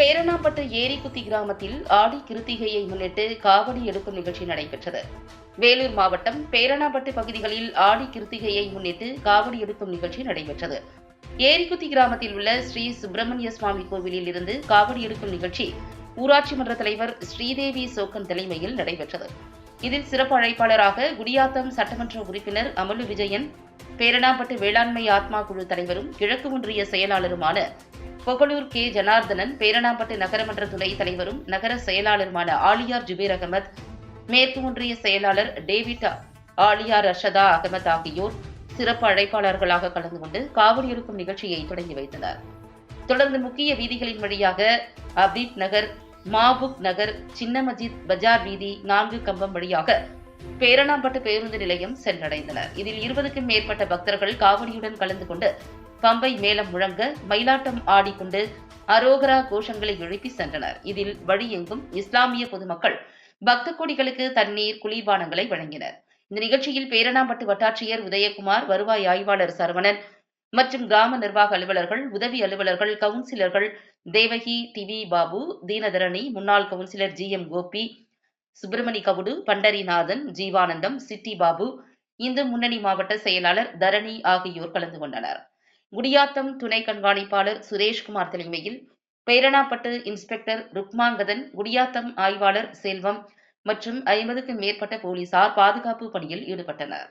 பேரணாம்பட்டு ஏரிக்குத்தி கிராமத்தில் ஆடி கிருத்திகையை முன்னிட்டு காவடி எடுக்கும் நிகழ்ச்சி நடைபெற்றது. வேலூர் மாவட்டம் பேரணாம்பட்டு பகுதிகளில் ஆடி கிருத்திகையை முன்னிட்டு காவடி எடுக்கும் நிகழ்ச்சி நடைபெற்றது. ஏரிக்குத்தி கிராமத்தில் உள்ள ஸ்ரீ சுப்பிரமணிய சுவாமி கோவிலில் இருந்து காவடி எடுக்கும் நிகழ்ச்சி ஊராட்சி மன்ற தலைவர் ஸ்ரீதேவி சோக்கன் தலைமையில் நடைபெற்றது. இதில் சிறப்பு அழைப்பாளராக குடியாத்தம் சட்டமன்ற உறுப்பினர் அமலு விஜயன் பேரணாம்பட்டு வேளாண்மை ஆத்மா குழு தலைவரும் கிழக்கு ஒன்றிய செயலாளருமான பொகலூர் கே. ஜனார்தனன் பேரணாம்பட்டு நகரமன்ற துணைத் தலைவரும் நகர செயலாளருமான ஆலியார் ஜுபேர் அகமத் மேற்கு ஒன்றிய செயலாளர் டேவிட் ஆலியார் அர்ஷதா அகமத் ஆகியோர் சிறப்பு அழைப்பாளர்களாக கலந்து கொண்டு காவடி எடுக்கும் நிகழ்ச்சியை தொடங்கி வைத்தனர். தொடர்ந்து முக்கிய வீதிகளின் வழியாக அபீத் நகர் மாபுக் நகர் சின்ன மஜித் பஜார் வீதி நான்கு கம்பம் வழியாக பேரணாம்பட்டு பேருந்து நிலையம் சென்றடைந்தனர். இதில் இருபதுக்கும் மேற்பட்ட பக்தர்கள் காவடியுடன் கலந்து கொண்டு பம்பை மேலம் முழங்க மயிலாட்டம் ஆடிக்கொண்டு அரோகரா கோஷங்களை எழுப்பி சென்றனர். இதில் வழியெங்கும் இஸ்லாமிய பொதுமக்கள் பக்த கொடிகளுக்கு தண்ணீர் குளிர்பானங்களை வழங்கினர். இந்த நிகழ்ச்சியில் பேரணாம்பட்டு வட்டாட்சியர் உதயகுமார் வருவாய் ஆய்வாளர் சரவணன் மற்றும் கிராம நிர்வாக அலுவலர்கள் உதவி அலுவலர்கள் கவுன்சிலர்கள் தேவகி டிவி பாபு தீனதரணி முன்னாள் councillor G M Gopi Subramani Gowdu Pandarinathan Jeevanandham city Babu Hindu Munnani மாவட்ட செயலாளர் தரணி ஆகியோர் கலந்து கொண்டனர். குடியாத்தம் துணை கண்காணிப்பாளர் சுரேஷ்குமார் தலைமையில் பேரணாப்பட்டு இன்ஸ்பெக்டர் ருக்மாங்கதன் குடியாத்தம் ஆய்வாளர் செல்வம் மற்றும் ஐம்பதுக்கும் மேற்பட்ட போலீசார் பாதுகாப்பு பணியில் ஈடுபட்டனர்.